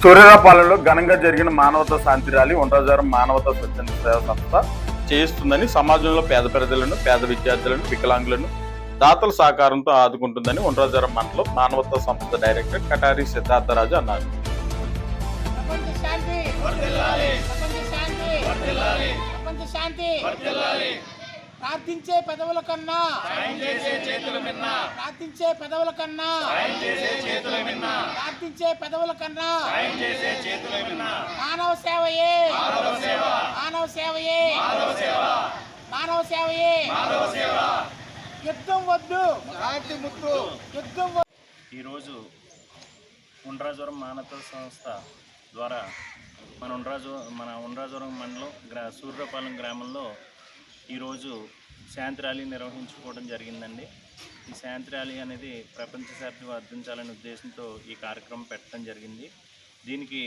సూర్యరాపాలెంలో ఘనంగా జరిగిన మానవతా శాంతి ర్యాలీ ఉండ్రాజారం మానవతా స్వచ్ఛంద సేవా సంస్థ చేయిస్తుందని సమాజంలో పేద ప్రజలను పేద విద్యార్థులను వికలాంగులను దాతల సహకారంతో ఆదుకుంటుందని ఉండ్రాజారం మండలం మానవతా సంస్థ డైరెక్టర్ కటారి సిద్ధార్థరాజు అన్నారు. శాంతి! శాంతి! ప్రార్థించే పెదవుల కన్నా ప్రార్థించే పెదవుల కన్నా ప్రార్థించే పెదవుల కన్నా మానవ సేవయే. మానవ సేవయే. మానవ సేవయే. యుద్ధం వద్దు. యుద్ధం వద్దు. ఈరోజు ఉండ్రాజవరం మానవ సంస్థ ద్వారా మన ఉండ్రాజు మన ఉండ్రాజవరం మండలం గ్రా సూర్యపాలెం గ్రామంలో ఈరోజు శాంతి ర్యాలీ నిర్వహించుకోవడం జరిగిందండి. ఈ శాంతి ర్యాలీ అనేది ప్రపంచ శాంతి వర్ధించాలనే ఉద్దేశంతో ఈ కార్యక్రమం పెట్టడం జరిగింది. దీనికి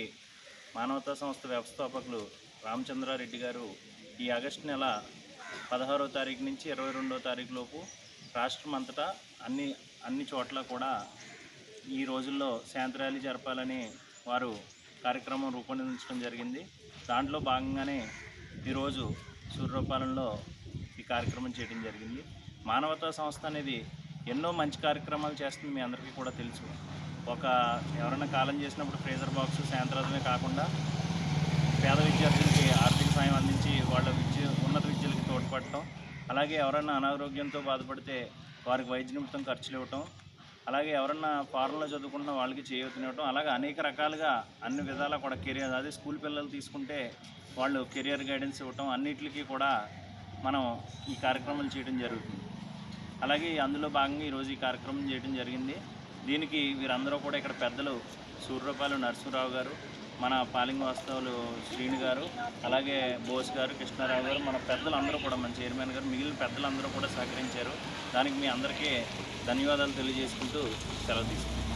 మానవతా సంస్థ వ్యవస్థాపకులు రామచంద్రారెడ్డి గారు ఈ ఆగస్టు నెల పదహారో తారీఖు నుంచి ఇరవై రెండో తారీఖు లోపు రాష్ట్రం అంతటా అన్ని అన్ని చోట్ల కూడా ఈ రోజుల్లో శాంతి ర్యాలీ జరపాలని వారు కార్యక్రమం రూపొందించడం జరిగింది. దాంట్లో భాగంగానే ఈరోజు సూర్యపాలెంలో ఈ కార్యక్రమం చేయడం జరిగింది. మానవతా సంస్థ అనేది ఎన్నో మంచి కార్యక్రమాలు చేస్తుంది మీ అందరికీ కూడా తెలుసు. ఒక ఎవరైనా కాలం చేసినప్పుడు ఫ్రేజర్ బాక్స్ సాయంత్రాలనే కాకుండా పేద విద్యార్థులకి ఆర్థిక సాయం అందించి వాళ్ళ విద్య ఉన్నత విద్యలకి తోడ్పడటం అలాగే ఎవరైనా అనారోగ్యంతో బాధపడితే వారికి వైద్య నిమిత్తం ఖర్చులు ఇవ్వటం అలాగే ఎవరన్నా ఫారెన్లో చదువుకుంటున్న వాళ్ళకి చేయవతనివ్వటం అలాగే అనేక రకాలుగా అన్ని విధాలా కూడా కెరియర్ అదే స్కూల్ పిల్లలు తీసుకుంటే వాళ్ళు కెరియర్ గైడెన్స్ ఇవ్వటం అన్నిటికీ కూడా మనం ఈ కార్యక్రమాలు చేయడం జరుగుతుంది. అలాగే అందులో భాగంగా ఈరోజు ఈ కార్యక్రమం చేయడం జరిగింది. దీనికి వీరందరూ కూడా ఇక్కడ పెద్దలు సూర్యపాలు నరసింహరావు గారు మన పాలింగ వాస్తవులు శ్రీను గారు అలాగే బోస్ గారు కృష్ణారావు గారు మన పెద్దలందరూ కూడా మన చైర్మన్ గారు మిగిలిన పెద్దలందరూ కూడా సహకరించారు. దానికి మీ అందరికీ ధన్యవాదాలు తెలియజేసుకుంటూ సెలవు తీసుకుంటాం